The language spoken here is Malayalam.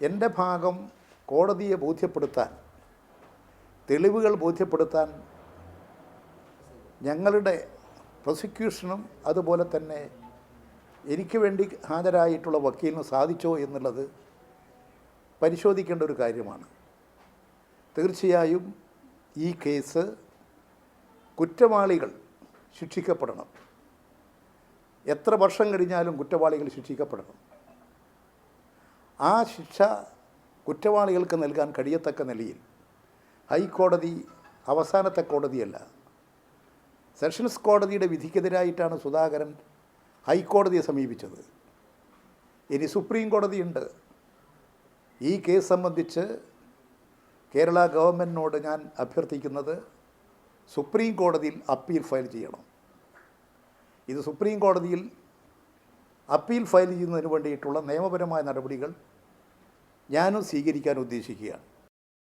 എന്റെ ഭാഗം കോടതിയെ ബോധ്യപ്പെടുത്താൻ തെളിവുകൾ ബോധ്യപ്പെടുത്താൻ ഞങ്ങളുടെ പ്രോസിക്യൂഷനും അതുപോലെ തന്നെ എനിക്ക് വേണ്ടി ഹാജരായിട്ടുള്ള വക്കീലിന് സാധിച്ചോ എന്നുള്ളത് പരിശോധിക്കേണ്ട ഒരു കാര്യമാണ്. തീർച്ചയായും ഈ കേസ് കുറ്റവാളികൾ ശിക്ഷിക്കപ്പെടണം. എത്ര വർഷം കഴിഞ്ഞാലും കുറ്റവാളികൾ ശിക്ഷിക്കപ്പെടണം. ആ ശിക്ഷ കുറ്റവാളികൾക്ക് നൽകാൻ കഴിയത്തക്ക നിലയിൽ ഹൈക്കോടതി അവസാനത്തെ കോടതിയല്ല. സെഷൻസ് കോടതിയുടെ വിധിക്കെതിരായിട്ടാണ് സുധാകരൻ ഹൈക്കോടതിയെ സമീപിച്ചത്. ഇനി സുപ്രീം കോടതിയുണ്ട്. ഈ കേസ് സംബന്ധിച്ച് കേരള ഗവൺമെന്റിനോട് ഞാൻ അഭ്യർത്ഥിക്കുന്നത് സുപ്രീം കോടതിയിൽ അപ്പീൽ ഫയൽ ചെയ്യണം. ഇത് സുപ്രീം കോടതിയിൽ അപ്പീൽ ഫയൽ ചെയ്യുന്നതിന് വേണ്ടിയിട്ടുള്ള നിയമപരമായ നടപടികൾ ഞാനും സ്വീകരിക്കാൻ ഉദ്ദേശിക്കുകയാണ്.